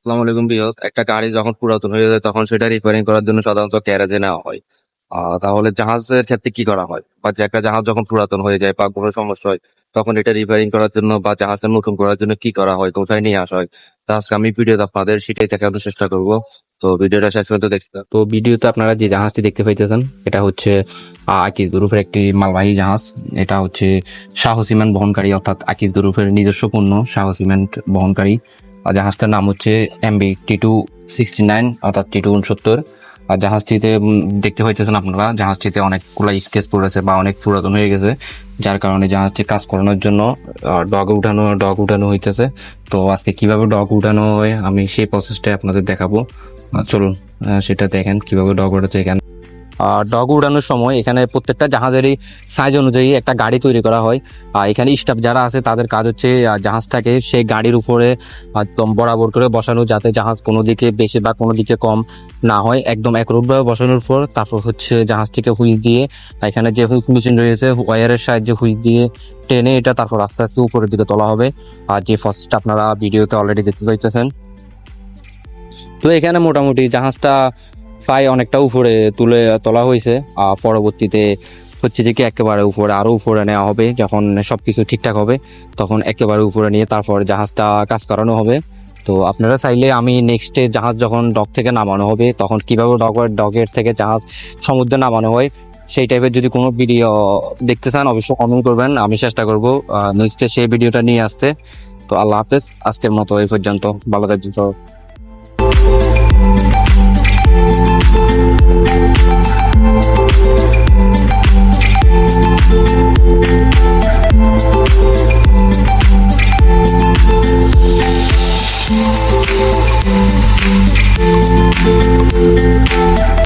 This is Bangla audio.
আসসালামু আলাইকুম বিয়স একটা গাড়ি যখন পুরাতন হয়ে যায় তখন সেটা রিপেয়ারিং করার জন্য সাধারণত ক্যারেজে নেওয়া হয়। তাহলে জাহাজের ক্ষেত্রে কি করা হয়? বা যে একটা জাহাজ যখন পুরাতন হয়ে যায় বা কোনো সমস্যা হয়, তখন এটা রিপেয়ারিং করার জন্য বা জাহাজটা নতুন করার জন্য কি করা হয়, কোথায় নিয়ে আসা হয়? তা আজকে আমি ভিডিওতে আপনাদের সেটাই দেখানোর চেষ্টা করব। তো ভিডিওটা শেষ পর্যন্ত দেখতে তো ভিডিওতে আপনারা যে জাহাজটি দেখতে পাইতেছেন, এটা হচ্ছে আকিজ গ্রুপের একটি মালবাহী জাহাজ। এটা হচ্ছে শাহ সিমেন্ট বহনকারী, অর্থাৎ আকিজ গ্রুপের নিজস্ব পণ্য, শাহ সিমেন্ট বহনকারী। জাহাজটার নাম হচ্ছে MB T two sixty nine, অর্থাৎ টি টু উনসত্তর। জাহাজটিতে দেখতে পাইতেছেন আপনারা, জাহাজটিতে অনেকগুলো স্কেচ পড়েছে বা অনেক পুরাতন হয়ে গেছে, যার কারণে জাহাজটি কাজ করানোর জন্য ডগ উঠানো ডগ উঠানো হইতেছে। তো আজকে কীভাবে ডগ উঠানো হয়, আমি সেই প্রসেসটাই আপনাদের দেখাবো। চলুন সেটা দেখেন কীভাবে ডগ উঠেছে এখানে। ডগ উড়ানোর সময় এখানে প্রত্যেকটা জাহাজেরই সাইজ অনুযায়ী একটা গাড়ি তৈরি করা হয়। আর এখানে স্টাফ যারা আছে তাদের কাজ হচ্ছে জাহাজটাকে সেই গাড়ির উপরে একদম বরাবর করে বসানো যাতে জাহাজ কোনো দিকে বেশি বা কোনো দিকে কম না হয়, একদম একরূপভাবে বসানোর পর তারপর হচ্ছে জাহাজটিকে হুইল দিয়ে এখানে যে হুইল মেশিন রয়েছে, ওয়ারের সাহায্যে হুইল দিয়ে টেনে এটা তারপর আস্তে আস্তে উপরের দিকে তোলা হবে। আর যে ফার্স্টটা আপনারা ভিডিওতে অলরেডি দেখতে পাইতেছেন। তো এখানে মোটামুটি জাহাজটা প্রায় অনেকটা উপরে তুলে তোলা হয়েছে। পরবর্তীতে হচ্ছে যে কি একেবারে উপরে আরও উপরে নেওয়া হবে। যখন সব কিছু ঠিকঠাক হবে, তখন একেবারে উপরে নিয়ে তারপর জাহাজটা কাজ করানো হবে। তো আপনারা চাইলে আমি নেক্সটে জাহাজ যখন ডক থেকে নামানো হবে, তখন কীভাবে ডগের ডগের থেকে জাহাজ সমুদ্রে নামানো হয়, সেই টাইপের যদি কোনো ভিডিও দেখতে চান, অবশ্যই কমেন্ট করবেন। আমি চেষ্টা করব নেক্সটে সেই ভিডিওটা নিয়ে আসতে। তো আল্লাহ হাফেজ, আজকের মতো এই পর্যন্ত। ভালো থাকবেন সবাই।